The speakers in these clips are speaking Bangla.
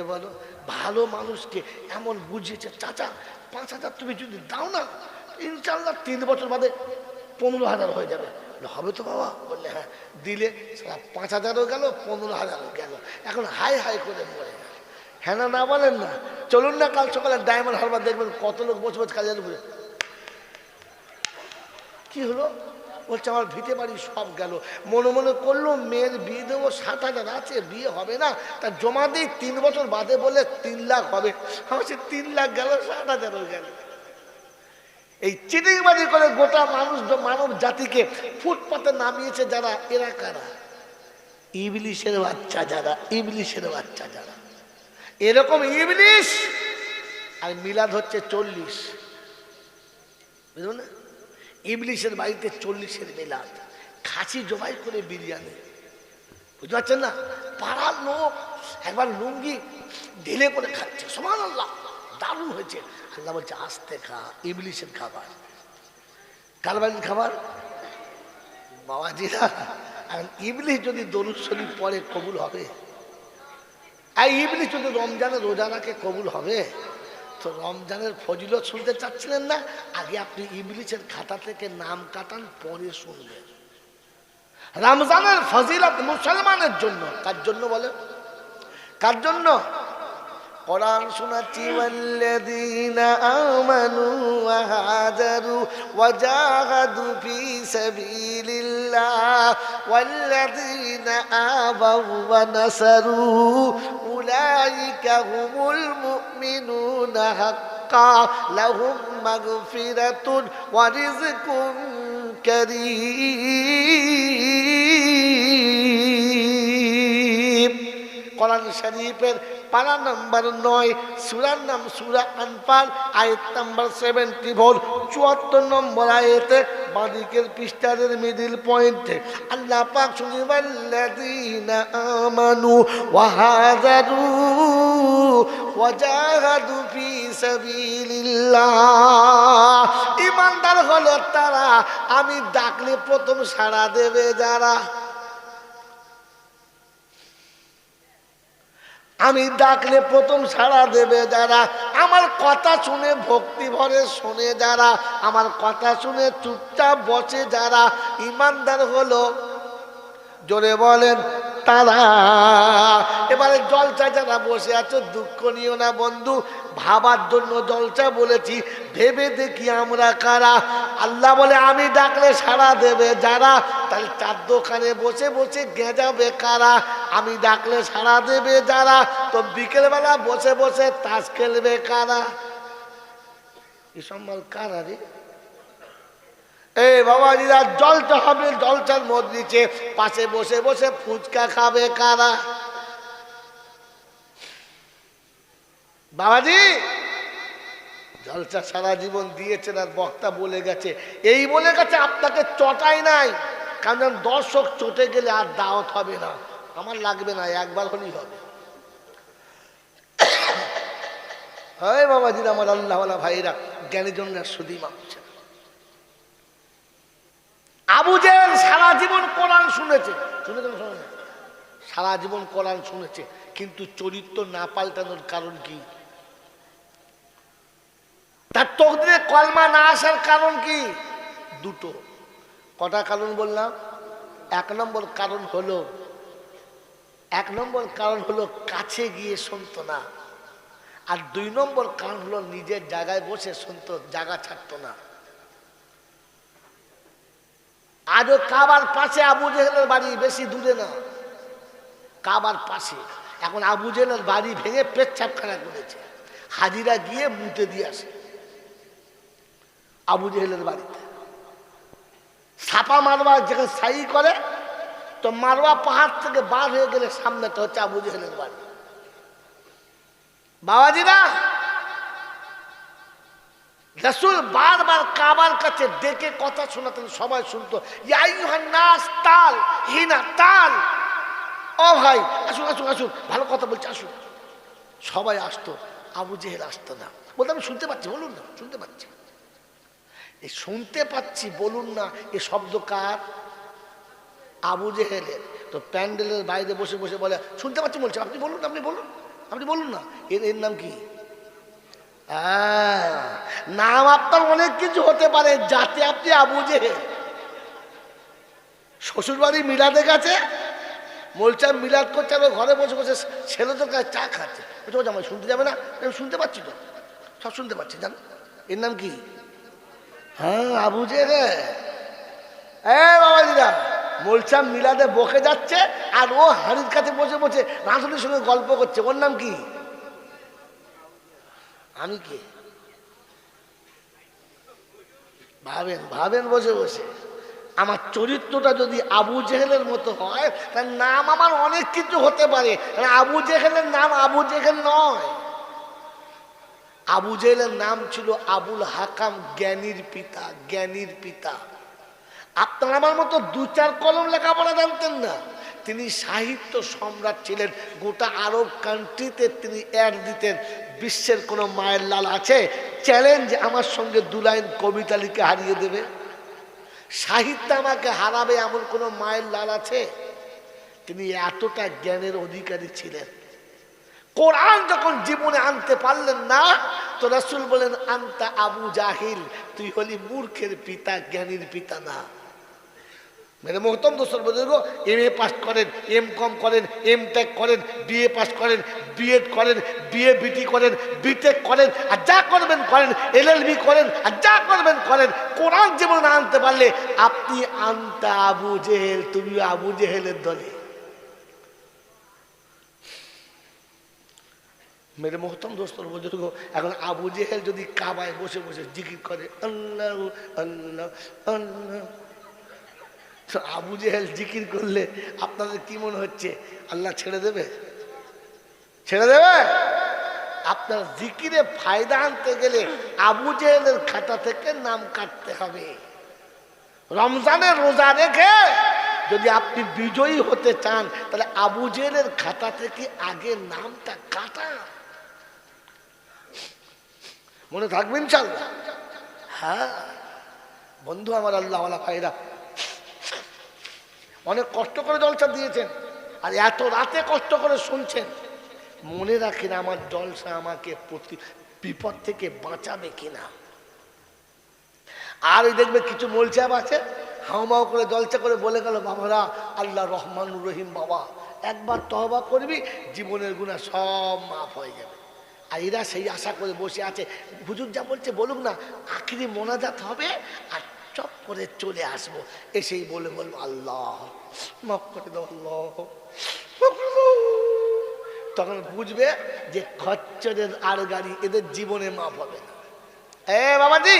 করে বলো, ভালো মানুষকে এমন বুঝিয়েছে, চাচা, পাঁচ হাজার তুমি যদি দাও না ইনশাল্লাহ তিন বছর বাদে পনেরো হাজার হয়ে যাবে। হবে তো বাবা। বললে হ্যাঁ দিলে পাঁচ হাজারও গেল, পনেরো হাজারও গেল। এখন হাই হাই করে মরে হ্যাঁ না না বলেন না। চলুন না, কাল সকালে ডায়মন্ড হারবার দেখবেন কত লোক বসে বসে কাজে কি হলো? বলছে, আমার ভিটে বাড়ি সব গেল। মনে মনে করল, মেয়ের বিয়ে দেবো, সাত হাজার আছে বিয়ে হবে না। তা জমা দিই তিন বছর বাদে বলে তিন লাখ হবে। আমার সে তিন লাখ গেল, সাত হাজারও গেল। এই চিটিংবাজি করে গোটা মানুষ, মানব জাতিকে ফুটপাতে নামিয়েছে যারা, এরা কারা? ইবলিশের বাচ্চা যারা, ইবলিশের বাচ্চা যারা। এরকম ইবলিশ আর মিলাদ হচ্ছে চল্লিশ। বুঝলো না? ইবলিশের বাড়িতে চল্লিশের মিলাদ। খাসি জবাই করে বিরিয়ানি। বুঝতে পারছেন না? পাড়ার লোক একবার লুঙ্গি ঢেলে করে খাচ্ছে। সমান আল্লাহ দারুণ হয়েছে। আল্লাহ বলছে আস্তে খা ইবলিশের খাবার। কার বাড়ির খাবার? বাবাজিরা। আর ইবলিশ যদি দরুদ শরীফ পরে কবুল হবে। আর ইবলিশ যদি রমজানে রোজা রাখে কবুল হবে। তো রমজানের ফজিলত শুনতে চাচ্ছিলেন না? আগে আপনি ইংলিশের খাতা থেকে নাম কাটান, পরে শুনবেন। রমজানের ফজিলত মুসলমানের জন্য। কার জন্য বলে কার জন্য? কোরআন শোনাচ্ছি ওয়াল্লাযীনা আমানু ওয়া হাজারু ওয়া জাহাদু ফি সাবিলিল্লাহ ওয়াল্লাযীনা আবাউ ওয়া নাসারু উলাইকা হুমুল মুমিনুনা হাক্কা লাহুম মাগফিরাতুন ওয়া রিজকুন কারীম কোরআন শরীফের পারা নাম্বার নয়, সুরার নাম সুরা আনপাল আয়াত নাম্বার সেভেন্টি ফোর চুয়াত্তর নম্বর আয়েতে বাদিকের পৃষ্ঠাদের মিডিল পয়েন্টে আল্লাহ পাক শুনিবাল্লাযীনা আমানু ওয়া হাজারু ওয়া জাহাদু ফি সাবিলিল্লাহ। ঈমানদার হলো তারা, আমি ডাকলে প্রথম সাড়া দেবে যারা। আমি ডাকলে প্রথম সাড়া দেবে যারা। আমার কথা শুনে ভক্তি ভরে শোনে যারা। আমার কথা শুনে চুপচাপ বসে যারা। ইমানদার হলো। জোরে বলেন তারা। এবারে জলচা যারা বসে আছো, দুঃখ নিও না বন্ধু, ভাবার জন্য জলচা বলেছি, ভেবে দেখি আমরা কারা। আল্লাহ বলে, আমি ডাকলে সাড়া দেবে যারা, তাহলে চার দোকানে বসে বসে গেঁজাবে কারা? আমি ডাকলে সাড়া দেবে যারা, তো বিকেলবেলা বসে বসে তাস খেলবে কারা? এই সম্মান কারা রে? এই বাবাজিরা, জলটা হবে, জলটার মদ নিচে পাশে বসে বসে ফুচকা খাবে কারা? বাবাজি জলসা সারা জীবন দিয়েছেন আর বক্তা বলে গেছে। এই বলে গেছে, আপনাকে চটাই নাই। কারণ দর্শক চটে গেলে আর দাওয়াত হবে না। আমার লাগবে না, একবার হলেই হবে। হয় বাবাজিরা, আমার আল্লাহওয়ালা ভাইরা জ্ঞানের জন্য সুদী মাপছে আবু জেল সারা জীবন কোরআন শুনেছে। শুনেছেন শোনেন সারা জীবন কোরআন শুনেছে। কিন্তু চরিত্র না পাল্টানোর কারণ কি? তার তকদিরে কলমা না আসার কারণ কি? দুটো। কটা কারণ বললাম? এক নম্বর কারণ হলো, এক নম্বর কারণ হলো কাছে গিয়ে শুনতো না। আর দুই নম্বর কারণ হলো নিজের জায়গায় বসে শুনত, জায়গা ছাড়তো না। আজও কাবার পাশে আবু জেহেলের বাড়ি, বেশি দূরে না। কাবার পাশে। এখন আবু জেহেলের বাড়ি ভেঙে পেচ্ছাপখানা করেছে। হাজিরা গিয়ে মুতে দিয়ে আসে। আবু জেহেলের বাড়িতে। ছাপা মারবা যেখানে সাই করে, তো মারবা পাহাড় থেকে বার হয়ে গেলে সামনেটা হচ্ছে আবু জেহেলের বাড়ি। বাবাজিরা! রসুল বারবার কাবার কাছে ডেকে কথা শোনাতেন, সবাই শুনতো। নাস, তাল, হিনা, তাল। ও ভাই, আসুন আসুন আসুন, ভালো কথা বলছি, আসুন। সবাই আসতো, আবু জেহেল আসতো না। বলতে আমি শুনতে পাচ্ছি, বলুন না, শুনতে পাচ্ছি। এই শুনতে পাচ্ছি, বলুন না, এ শব্দ কার? আবু জেহেলের। তো প্যান্ডেলের বাইরে বসে বসে বলে, শুনতে পাচ্ছি, বলছে। আপনি বলুন আপনি বলুন আপনি বলুন না। এর এর নাম কি? নাম আপনার অনেক কিছু হতে পারে যাতে আপনি আবু জেহেল শ্বশুরবাড়ি মিলাদে গেছে মোলচা মিলাদ করছে আর ঘরে বসে বসে ছেলে তো কাছে চা খাচ্ছে। ও শুনতে যাবে না? আমি শুনতে পাচ্ছি তো, সব শুনতে পাচ্ছি, জান। এর নাম কি? হ্যাঁ আবু জেহেল এ বাবাজিরা মোলচা মিলাদে বকে যাচ্ছে, আর ও হাড়ির কাছে বসে বসে রাঁধুনির সঙ্গে গল্প করছে। ওর নাম কি? আমি কে? ভাবেন ভাবেন বসে বসে। আমার চরিত্রটা যদি আবু জেহেলের মতো হয়, তার নাম আমার অনেক কিছু হতে পারে। আবু জেহেলের নাম আবু জেহেল নয়। আবু জেহেলের নাম ছিল আবুল হাকাম জ্ঞানীর পিতা জ্ঞানীর পিতা। আপনার আমার মতো দু চার কলম লেখাপড়া জানতেন না। তিনি সাহিত্য সম্রাট ছিলেন। গোটা আরব কান্ট্রিতে তিনি অ্যাড দিতেন। বিশ্বের কোনো মায়ের লাল আছে? চ্যালেঞ্জ আমার সঙ্গে দু লাইন কবিতা লিখে হারিয়ে দেবে। সাহিত্য আমাকে হারাবে এমন কোনো মায়ের লাল আছে? তিনি এতটা জ্ঞানের অধিকারী ছিলেন। কোরআন যখন জীবনে আনতে পারলেন না, তো রাসুল বলেন, আনতা আবু জাহিল, তুই হলি মূর্খের পিতা, জ্ঞানীর পিতা না। মানে মোহতম দোসর বুজুর্গ এম এ পাস করেন এম কম করেন এম টেক করেন বিএ পাস করেন বিএড করেন বিএ বিটি করেন বিটেক করেন, আর যা করবেন করেন এলএলবি করেন, আর যা করবেন করেন, কোরআন না আনতে পারলে আপনি আনতা আবু জেহেল, তুমি আবু জেহেলের দলে। মেরে মোহতম দোস্তর বুজুর্গ এখন আবু জেহেল যদি কাবায় বসে বসে জিকির করে, আল্লাহ আল্লাহ আল্লাহ। আবু জেহেল জিকির করলে আপনাদের কি মনে হচ্ছে? আল্লাহ ছেড়ে দেবে? ছেড়ে দেবে? আপনার জিকিরে ফায়দা আনতে গেলে আবু জেহেলের খাতা থেকে নাম কাটতে হবে। রমজানের রোজা রেখে যদি আপনি বিজয়ী হতে চান, তাহলে আবু জেহেলের খাতা থেকে আগে নামটা কাটা। মনে থাকবেন ইনশাল্লাহ হ্যাঁ। বন্ধু আমার আল্লাহ ভাইরা অনেক কষ্ট করে জলসা দিয়েছেন। আর এত রাতে কষ্ট করে শুনছেন। মনে রাখেন আমার জলসা আমাকে প্রতি বিপদ থেকে বাঁচাবে কিনা। আর ওই দেখবে কিছু মোলচাপ আছে। হাউমাউ করে জলসা করে বলে গেল, বাবারা, আল্লাহ রহমানুর রহিম বাবা। একবার তহবা করবি, জীবনের গুণা সব মাফ হয়ে যাবে। আর এরা সেই আশা করে বসে আছে। হুজুর যা বলছে বলুক না, আখিরি মোনাজাত হবে আর চপ করে চলে আসব এসেই বলে বলব, আল্লাহ, মাফ করে দাও, আল্লাহ। তখন বুঝবে যে খচ্চরের আর গাড়ি এদের জীবনে মাফ হবে না এ বাবাজি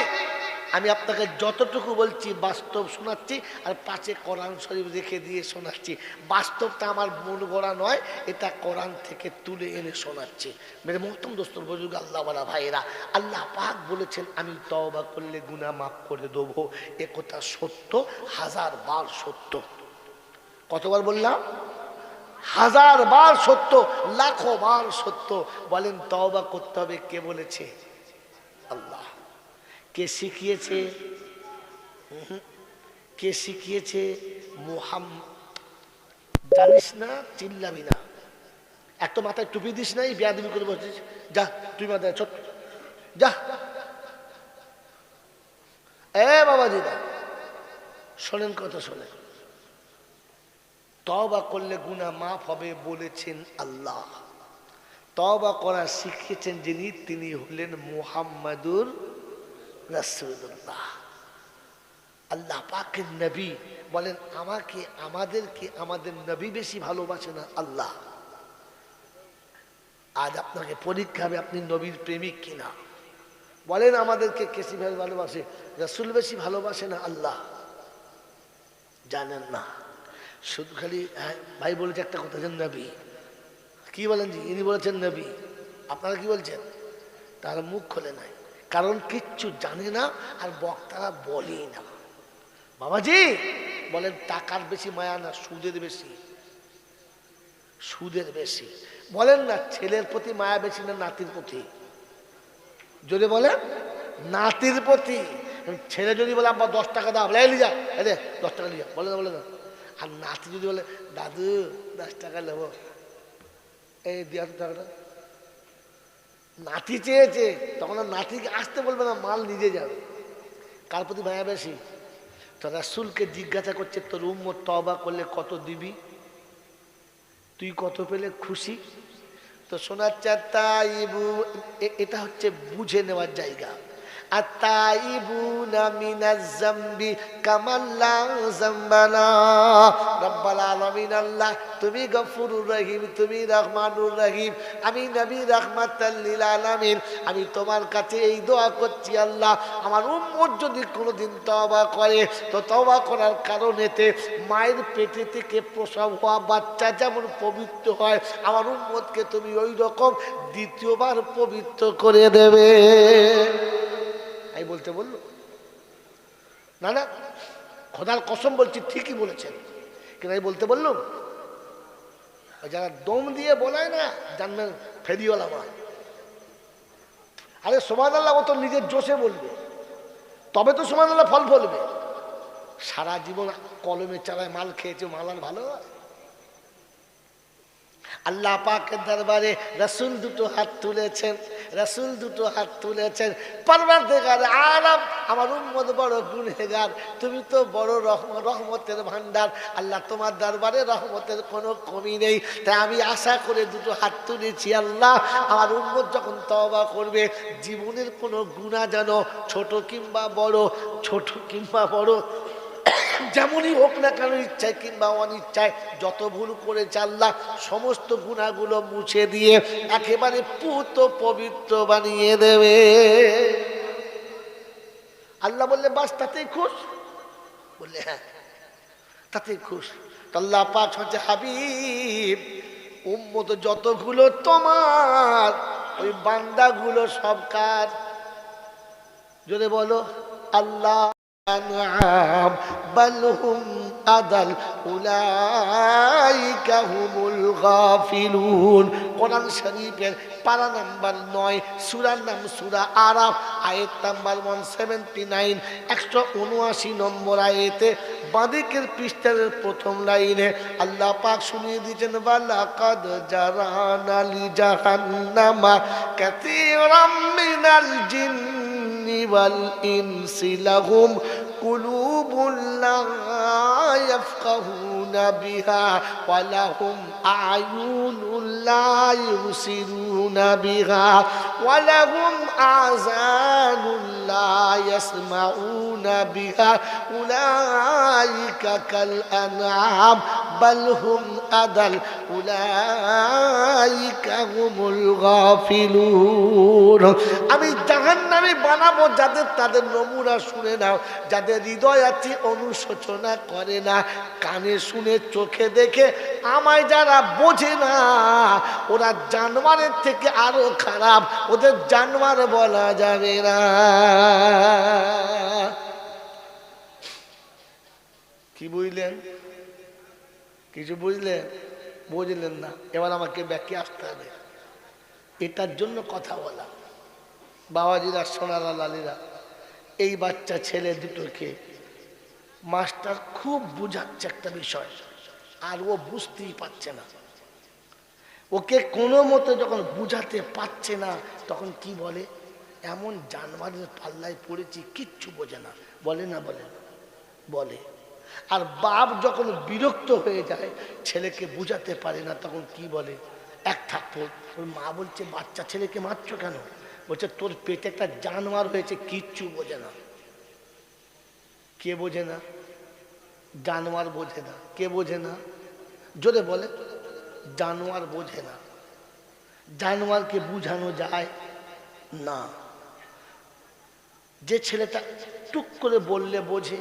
আমি আপনাকে যতটুকু বলছি বাস্তব শোনাচ্ছি আর পাশে কোরআন শরীফ রেখে দিয়ে শোনাচ্ছি। বাস্তবটা আমার মন গড়া নয়, এটা কোরআন থেকে তুলে এনে শোনাচ্ছি। মেরে মহতম দোস্তর বুজুর্গ আল্লাহ বলা ভাইয়েরা, আল্লাহ পাক বলেছেন, আমি তওবা করলে গুনাহ মাফ করে দেবো। এ কথা সত্য, হাজার বার সত্য। কতবার বললাম? হাজার বার সত্য, লাখো বার সত্য। বলেন, তওবা করতে হবে কে বলেছে? আল্লাহ। কে শিখিয়েছে? কে শিখিয়েছে? মোহাম জানিস না, চিল্লাবি না। এত মাথায় টুপি দিস নাই, বেয়াদবি করে বসছিস। যা, তুই মাথায় ছোট। যা। এ বাবা দিদা শোনেন কথা, শোনেন। তবা করলে গুণা মাফ হবে বলেছেন আল্লাহ। তবা করা শিখিয়েছেন যিনি, তিনি হলেন মুহাম্মাদুর রাসূলুল্লাহ। আল্লাহ পাকের নবী বলেন আমাকে আমাদেরকে আমাদের নবী বেশি ভালোবাসে না আল্লাহ। আজ আপনাকে পরীক্ষা হবে আপনি নবীর প্রেমিক কিনা। বলেন আমাদেরকে কেসি ভাই ভালোবাসে? রসুল বেশি ভালোবাসে না আল্লাহ? জানেন না। শুধু খালি হ্যাঁ, ভাই বলেছে একটা কথা যে নবী? কি বলেন জি? ইনি বলেছেন নবী। আপনারা কি বলছেন? তার মুখ খোলে নাই। কারণ কিচ্ছু জানে না আর বক্তারা বলেই না। বাবাজি, বলেন টাকার বেশি মায়া না সুদের বেশি? সুদের বেশি। বলেন না ছেলের প্রতি মায়া বেশি না নাতির প্রতি? যদি বলেন, নাতির প্রতি। ছেলে যদি বলে, আব্বা, দশ টাকা দাও। বলে, "এই লিজা এই দে দশ টাকা লিজা বলে না বলে না। আর নাতি যদি বলে, দাদু, দশ টাকা নেব। এই দিয়া টাকাটা। নাতি চেয়েছে, তখন আর নাতিকে আসতে বলবে না, মাল নিজে যাবে। কার প্রতি মায়া বেশি তো রাসুলকে জিজ্ঞাসা করছে, তোর উম্মত তবা করলে কত দিবি? তুই কত পেলে খুশি? তো শোনাচ্ছে চার এ- এটা হচ্ছে বুঝে নেওয়ার জায়গা। আর তাইবুনা মিনাজ জামবি কামাল্লা জামবানা। রব্বাল আলামিন আল্লাহ, তুমি গফুরুর রহিম, তুমি রহমানুর রহিম। আমি নবী রহমাতাল লিল আলামিন, আমি তোমার কাছে এই দোয়া করছি আল্লাহ। আমার উম্মত যদি কোনোদিন তওবা করে, তো তওবা করার কারণেতে মায়ের পেটে থেকে প্রসব হওয়া বাচ্চা যেমন পবিত্র হয়, আমার উম্মতকে তুমি ওই রকম দ্বিতীয়বার পবিত্র করে দেবে। আমি বলতে বলল না না খোদার কসম বলছি, ঠিকই বলেছেন। কিন্তু আমি বলতে বললুম যারা দম দিয়ে বলায় না, জানবেন ফেরিওয়ালা মা আরে সোমান আল্লাহ ও তো নিজের জোশে বলবে। তবে তো সোমান আল্লাহ ফল ফলবে। সারা জীবন কলমের চালায় মাল খেয়েছে, মাল আর ভালো হয়। আল্লাহ পাকের দরবারে রসুল দুটো হাত তুলেছেন, রসুল দুটো হাত তুলেছেন। পারবার দেখার আরাম আমার উম্মত বড় গুণেগার, তুমি তো বড় রহম, রহমতের ভান্ডার আল্লাহ তোমার দরবারে রহমতের কোনো কমি নেই। তাই আমি আশা করে দুটো হাত তুলেছি, আল্লাহ। আমার উম্মত যখন তওবা করবে, জীবনের কোনো গুণা যেন ছোট কিংবা বড়, ছোট কিংবা বড় যেমনই হোক না কেন ইচ্ছায় কিংবা অনিচ্ছায়, যত ভুল করে চাল্লা সমস্ত গুণাগুলো মুছে দিয়ে একেবারে পুত পবিত্র বানিয়ে দেবে। আল্লাহ বললে, বাস, তাতেই খুশ? বললে হ্যাঁ তাতেই খুশ। আল্লাহ পাক হচ্ছে, হাবিব, উম্মত যতগুলো তোমার, ওই বান্দাগুলো সব কার? যদি বলো, আল্লাহ বালহুম আদাল উলাইকা হুমুল গাফিলুন কোরআন শরীফের পারা নাম্বার নয়, সুরার নাম সুরা আরাফ আয়ের নাম্বার ওয়ান সেভেন্টি নাইন একশো উনআশি নম্বর আয়েতে বাঁদিকের পৃষ্ঠারের প্রথম লাইনে আল্লাহ পাক শুনিয়ে দিয়েছেন বালা কাদ জারান আলি জাহান্নামা কাতিরাম মিনাল জিন্নি ওয়াল ইনসি লাহুম قلوب لا يفقهون بها ولهم أعين لا يبصرون بها ولهم آذان لا يسمعون بها أولئك كالأنعام বালহুম আদাল আমি জাহান নামে বানাবো যাদের তাদের নমুনা শুনে নাও, যাদের হৃদয় আছে অনুশোচনা করে না, কানে শুনে চোখে দেখে, আমায় যারা বোঝে না, ওরা জানোয়ারের থেকে আরও খারাপ, ওদের জানোয়ার বলা যাবে না। কি বুঝলেন? কিছু বুঝলেন বুঝলেন না। এবার আমাকে ব্যাকে আসতে হবে। এটার জন্য কথা বলা। বাবাজিরা, সোনারা, লালিরা, এই বাচ্চা, ছেলে দুটোকে মাস্টার খুব বুঝাচ্ছে একটা বিষয়, আর ও বুঝতেই পারছে না। ওকে কোনো মতো যখন বুঝাতে পারছে না, তখন কি বলে? এমন জানোয়ারের পাল্লায় পড়েছি, কিচ্ছু বোঝে না। বলে না বলে? বলে। আর বাপ যখন বিরক্ত হয়ে যায়, ছেলেকে বুঝাতে পারে না, তখন কি বলে? এক থাপ্পড়। ওর মা বলছে, বাচ্চা ছেলেকে মারছো কেন? বলছে, তোর পেটে একটা জানোয়ার হয়েছে, কিচ্ছু বোঝে না। কে বোঝে না? জানোয়ার বোঝে না। কে বোঝে না? জোরে বলে, জানোয়ার বোঝে না। জানোয়ারকে বুঝানো যায় না। যে ছেলেটা টুক করে বললে বোঝে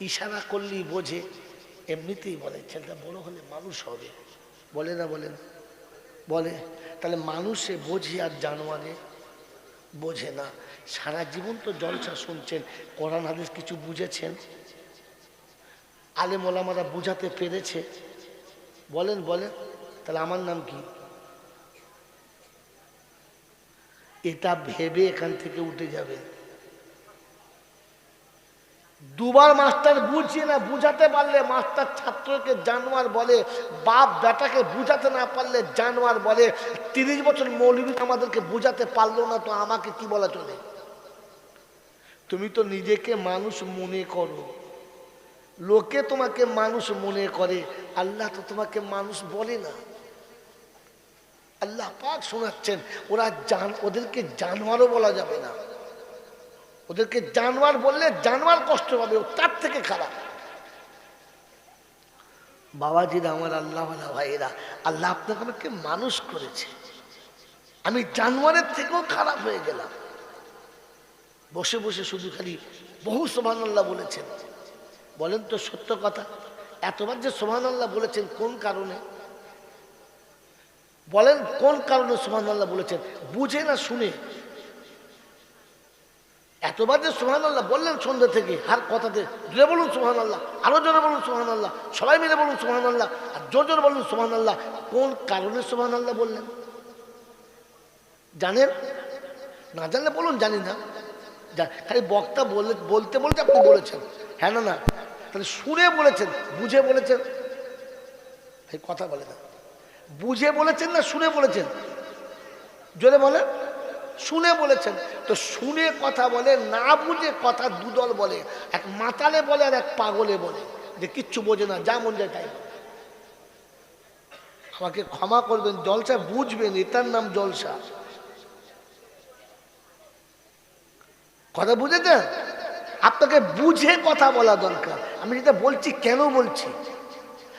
ইশারা করলেই বোঝে, এমনিতেই বলে, ছেলেটা বড় হলে মানুষ হবে। বলে না বলেন বলে, তাহলে মানুষে বোঝে আর জানোয়ারে বোঝে না। সারা জীবন তো জলসা শুনছেন, কোরআন, হাদিস কিছু বুঝেছেন? ওলামারা বুঝাতে পেরেছে। বলেন বলেন, তাহলে আমার নাম কি? এটা ভেবে এখান থেকে উঠে যাবে দুবার মাস্টার বুঝিয়ে না বুঝাতে পারলে মাস্টার ছাত্রকে জানোয়ার বলে, বাপ বেটাকে বুঝাতে না পারলে জানোয়ার বলে, তিরিশ বছর মৌলবী আমাদেরকে বুঝাতে পারল না তো আমাকে কি বলা চলে? তুমি তো নিজেকে মানুষ মনে করো। লোকে তোমাকে মানুষ মনে করে, আল্লাহ তো তোমাকে মানুষ বলে না। আল্লাহ পাক শোনাচ্ছেন, ওরা জান, ওদেরকে জানোয়ারও বলা যাবে না। ওদেরকে জানোয়ার বললে জানোয়ার কষ্ট পাবে তার থেকে খারাপ। বাবাজিরা, আমার আল্লাহ ভাইয়েরা, আল্লাহ আপনাকে আমাকে মানুষ করেছে। আমি জানোয়ারের থেকেও খারাপ হয়ে গেলাম। বসে বসে শুধু খালি বহু সোমান আল্লাহ বলেছেন। বলেন তো সত্য কথা, এতবার যে সোমান আল্লাহ বলেছেন কোন কারণে? বলেন কোন কারণে সোমান আল্লাহ বলেছেন? বুঝে না শুনে এতবার যে সোহান আল্লাহ বললেন সন্ধ্যে থেকে, হার কথাতে জোরে বলুন সোহান আল্লাহ আরও জোরে বলুন সোহান আল্লাহ সবাই মিলে বলুন সোহান আল্লাহ আর জোর জোরে বলুন সোহান আল্লাহ কোন কারণে সোহান আল্লাহ বললেন? জানেন? না জানলে বলুন, জানি না। খালি বক্তা বলে, বলতে বলতে আপনি বলেছেন। হ্যাঁ না না। তাহলে শুনে বলেছেন, বুঝে বলেছেন। কথা বলে না। বুঝে বলেছেন না শুনে বলেছেন? জোরে বলেন। শুনে বলেছেন। তো শুনে কথা বলে, না বুঝে কথা দুদল বলে। এক মাতালে বলে আর এক পাগলে বলে। যে কিচ্ছু বোঝে না, যা মন যায় তাই আমাকে ক্ষমা করবেন, জলসা বুঝবেন, এটার নাম জলসা। কথা বুঝেছেন? আপনাকে বুঝে কথা বলা দরকার। আমি যেটা বলছি, কেন বলছি?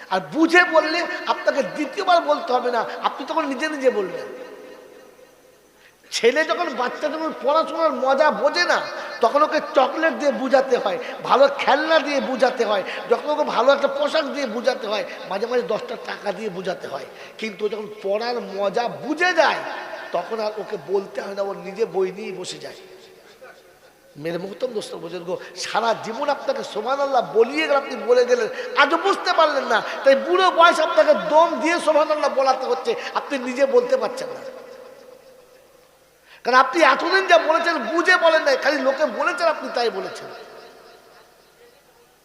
আর বুঝে বললে আপনাকে দ্বিতীয়বার বলতে হবে না। আপনি তখন নিজে নিজে বলবেন। ছেলে যখন বাচ্চা যখন পড়াশোনার মজা বোঝে না, তখন ওকে চকলেট দিয়ে বুঝাতে হয়, ভালো খেলনা দিয়ে বুঝাতে হয়, যখন ওকে ভালো একটা পোশাক দিয়ে বুঝাতে হয়, মাঝে মাঝে দশটা টাকা দিয়ে বুঝাতে হয়। কিন্তু যখন পড়ার মজা বুঝে যায়, তখন আর ওকে বলতে হয় না, ও নিজে বই নিয়ে বসে যায়। মেরে মহতম দোস্ত বুজুর্গ সারা জীবন আপনাকে সোমান আল্লাহ বলিয়ে গেল, আপনি বলে গেলেন আজও বুঝতে পারলেন না। তাই বুড়ো বয়স আপনাকে দম দিয়ে সোমান আল্লাহ বলাতে হচ্ছে, আপনি নিজে বলতে পারছেন না। কারণ আপনি এতদিন যা বলেছেন, বুঝে বলেন নাই, খালি লোকে বলেছেন আপনি তাই বলেছেন।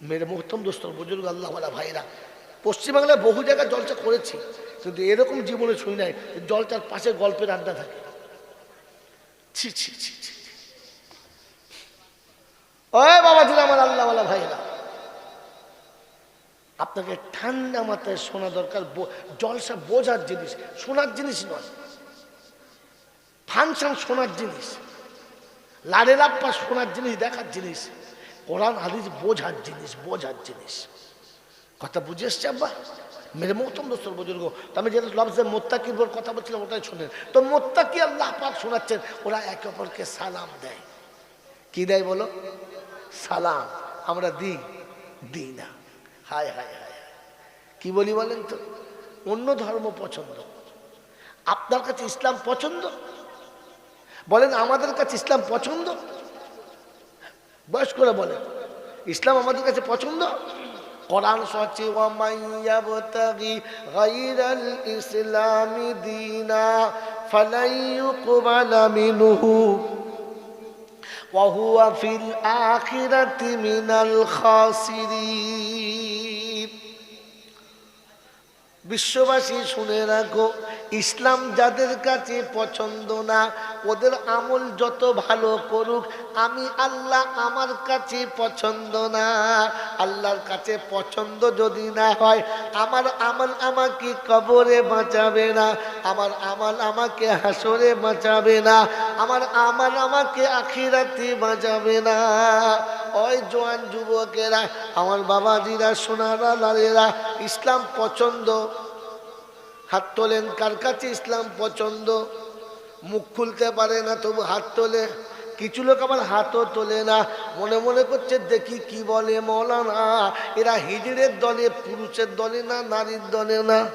মেরে মোহতম দোস্তর বুজুর্গ আল্লাহওয়ালা ভাইরা, পশ্চিমবাংলায় বহু জায়গায় জলচা করেছি, কিন্তু এরকম জীবনে শুনি নাই যে জলচার পাশে গল্পের আড্ডা থাকে। ছি ছি ছি ছি ওই বাবা ছিল আমার আল্লাহওয়ালা ভাইরা, আপনাকে ঠান্ডা মাথায় শোনা দরকার জলসা বোঝার জিনিস, শোনার জিনিস নয়। ফাংশন শোনার জিনিস। লাড়ে লাপ্পা শোনার জিনিস, দেখার জিনিস। কোরআন, হাদিস, বোঝার জিনিস বোঝার জিনিস। কথা বুঝে এসছে আব্বা? মেরে মৌতম দোস্তর বুজুর্গ। আমি যেটা লফজে মোত্তাকির উপর কথা বলছিলাম, ওটাই শোনেন। তো মোত্তাকি আল্লাহ পাক শোনাচ্ছেন, ওরা একে অপরকে সালাম দেয়। কি দেয় বলো? সালাম। আমরা দিই দিই না। হায় হায় হায়। কি বলি বলেন তো? অন্য ধর্ম পছন্দ। আপনার কাছে ইসলাম পছন্দ? বলেন আমাদের কাছে ইসলাম পছন্দ বয়স করে বলেন ইসলাম আমাদের কাছে পছন্দ কোরআন সচে ওয়ামাইয়াবতাগি গায়রাল ইসলামি দীনা ফালাই ইউকবালা মিনহু وهو في الآخرة من الخاسرين বিশ্ববাসী শুনে রাখো ইসলাম যাদের কাছে পছন্দ না, ওদের আমল যত ভালো করুক, আমি আল্লাহ আমার কাছে পছন্দ না। আল্লাহর কাছে পছন্দ যদি না হয়, আমার আমল আমাকে কবরে বাঁচাবে না, আমার আমল আমাকে হাসরে বাঁচাবে না, আমার আমল আমাকে আখিরাতে বাঁচাবে না। ওই জোয়ান যুবকেরা, আমার বাবাজিরা, সোনারা, লালেরা, ইসলাম পছন্দ হাত তোলেন, কার কাছে ইসলাম পছন্দ? মুখ খুলতে পারে না, তবু হাত তোলে। কিছু লোক আবার হাতও তোলে না। মনে মনে করছে, দেখি কি বলে মৌলানা। এরা হিজড়ের দলে, পুরুষের দলে না, নারীর দলে না?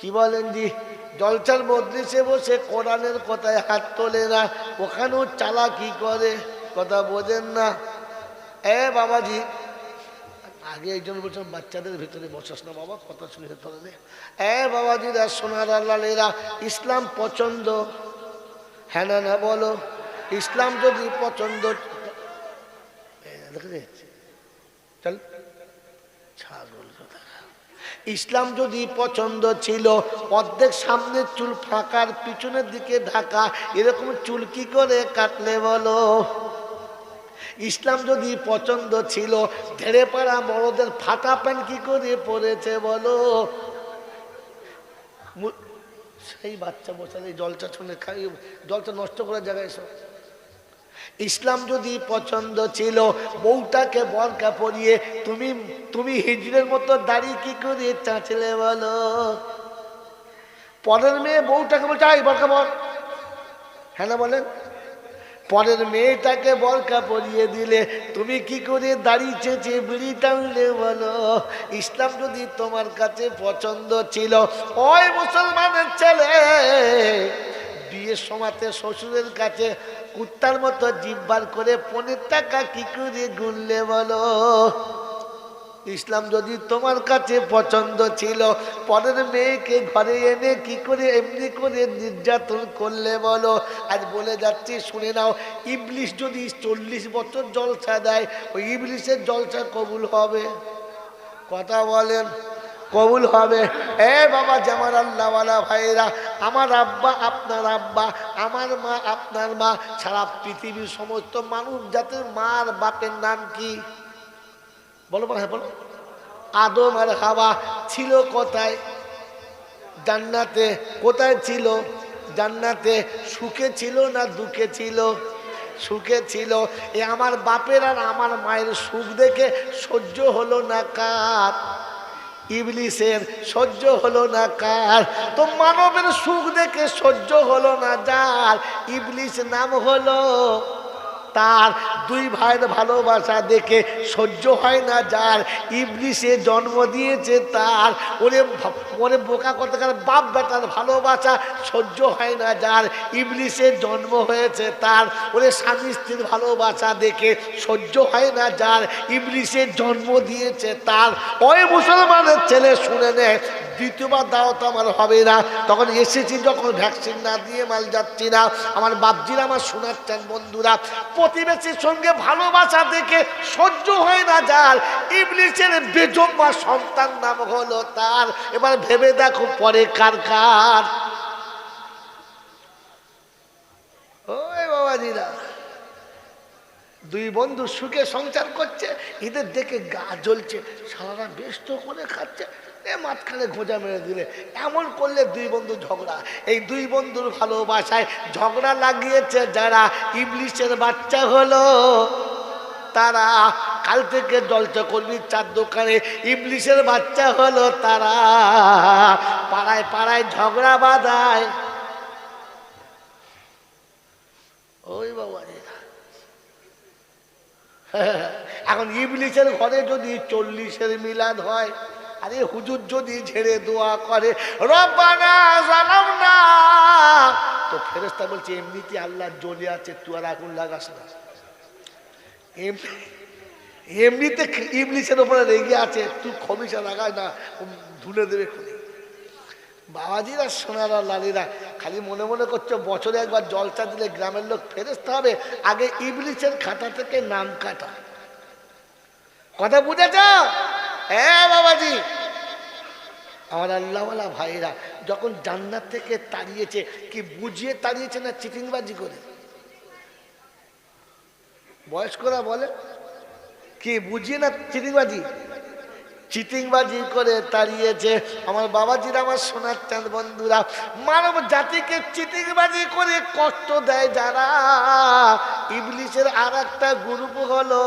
কি বলেন জি? জলচার মদ্রিসে বসে কোরআনের কথায় হাত তোলে না। ওখানেও চালা কি করে। কথা বোঝেন না। এ বাবাজি আগে একজন বলছেন, বাচ্চাদের ভিতরে বসাস না বাবা, কথা শুনে তোলে এ বাবাজিরা সোনার আল্লালেরা ইসলাম পছন্দ। হ্যাঁ না না, বলো, ইসলাম যদি পছন্দ চল। ইসলাম যদি পছন্দ ছিল, অর্ধেক সামনের চুল ফাঁকার, পিছনের দিকে ঢাকা, এরকম চুল কি করে কাটলে বলো? ইসলাম যদি পছন্দ ছিল ধেড়ে পাড়া বড়দের ফাটা প্যান্ট কি করে পড়েছে বলো? সেই বাচ্চা বসালে জলটা শুনে খাই জলটা নষ্ট করার জায়গায় সব ইসলাম যদি পছন্দ ছিল, বউটাকে বরকা পরিয়ে তুমি তুমি হিজড়ের মতো দাড়ি কি করে চাঁচলে বলো? পরের মেয়ে বউটাকে বলছে আই বরকা বল হ্যাঁ না বলেন? পরের মেয়েটাকে বরকা পরিয়ে দিলে তুমি কি করে দাড়ি চেঁচে বিড়ি টানলে বলো? ইসলাম যদি তোমার কাছে পছন্দ ছিল, ওই মুসলমানের ছেলে বিয়ের সময়তে শ্বশুরের কাছে কুত্তার মতো জিব্বার করে পনেরো টাকা কি করে গুনলে বলো? ইসলাম যদি তোমার কাছে পছন্দ ছিল, পরের মেয়েকে ঘরে এনে কি করে এমনি করে নির্যাতন করলে বলো? আজ বলে যাচ্ছি, শুনে নাও, ইবলিশ যদি চল্লিশ বছর জলসা দেয়, ওই ইবলিশের জলসা কবুল হবে। কথা বলেন, কবুল হবে। এ বাবা জামার আল্লাহওয়ালা ভাইরা আমার আব্বা আপনার আব্বা, আমার মা আপনার মা, সারা পৃথিবীর সমস্ত মানুষ জাতির মার বাপের নাম কি? বলো বলো হ্যাঁ বলো। আদম আর হাওয়া ছিল কোথায়? জান্নাতে কোথায় ছিল? জান্নাতে সুখে ছিল না দুঃখে ছিল? সুখে ছিল। এ আমার বাপের আর আমার মায়ের সুখ দেখে সহ্য হলো না কার? ইবলিসের সহ্য হলো না কার? তো মানবের সুখ দেখে সহ্য হলো না যার? ইবলিস নাম হলো তার দুই ভাইয়ের ভালোবাসা দেখে সহ্য হয় না যার। ইবলিশে জন্ম দিয়েছে তার। ওরে ওরে বোকা করতে গেলে বাপ বেটার ভালোবাসা, সহ্য হয় না যার। ইবলিসে জন্ম হয়েছে তার। ওরে স্বামী স্ত্রীর ভালোবাসা দেখে সহ্য হয় না যার। ইবলিসে জন্ম দিয়েছে তার। ওই মুসলমানের ছেলে শুনে নেয় দ্বিতীয়বার দাওয়াত আমার হবে না। তখন এসেছি যখন ভ্যাকসিন না দিয়ে মাল যাচ্ছি না। আমার বাপজিরা, আমার শোনাচ্ছেন বন্ধুরা, প্রতিবেশীর সঙ্গে ভালোবাসা দেখে সহ্য হয় না যার। ইবলিসের বেজম্মা সন্তান নাম হলো তার। এবার ভেবে দেখো পরে কার কার। বাবাজিরা, দুই বন্ধু সুখে সংসার করছে, এদের দেখে গা জ্বলছে সারা ব্যস্ত করে খাচ্ছে। এ মাঝখানে গোজা মেরে দিলে। এমন করলে দুই বন্ধু ঝগড়া। এই দুই বন্ধুর ভালোবাসায় ঝগড়া লাগিয়েছে যারা ইংলিশের বাচ্চা হলো। তারা কাল থেকে জলচা করবি চার দোকানে ইংলিশের বাচ্চা হলো তারা। পাড়ায় পাড়ায় ঝগড়া বাঁধায়। ওই বাবা। এখন ইবলিশের ঘরে যদি চল্লিশের মিলাদ হয় আরে হুজুর যদি ঝেড়ে দোয়া করে, রব্বানা জানাম না তো ফেরেস্তা বলছে, এমনিতে আল্লাহ জ্বলে আছে, তুই আর আগুন লাগাস না। এমনি এমনিতে ইবলিশের ওপরে রেগে আছে, তুই খমিশা লাগাস না ধুলে দেবে খুনি। বাবাজিরা, সোনারা, লালিরা, খালি মনে মনে করছ, বছরে একবার জলটা দিলে গ্রামের লোক ফেরস্তে হবে, আগে ইবলিশের খাতা থেকে নাম কাটা। কথা বুঝেছ? হ্যাঁ বাবাজি। আমার আল্লাহওয়ালা ভাইরা, যখন জান্নাত থেকে তাড়িয়েছে, কি বুঝিয়ে তাড়িয়েছে না চিটিংবাজি করে? বয়স্করা বলে, কি বুঝিয়ে না চিটিংবাজি? চিটিংবাজি করে তাড়িয়েছে। আমার বাবাজির আমার সোনার চাঁদ বন্ধুরা, মানব জাতিকে চিটিংবাজি করে কষ্ট দেয় যারা। ইবলিশের আর একটা গ্রুপ হলো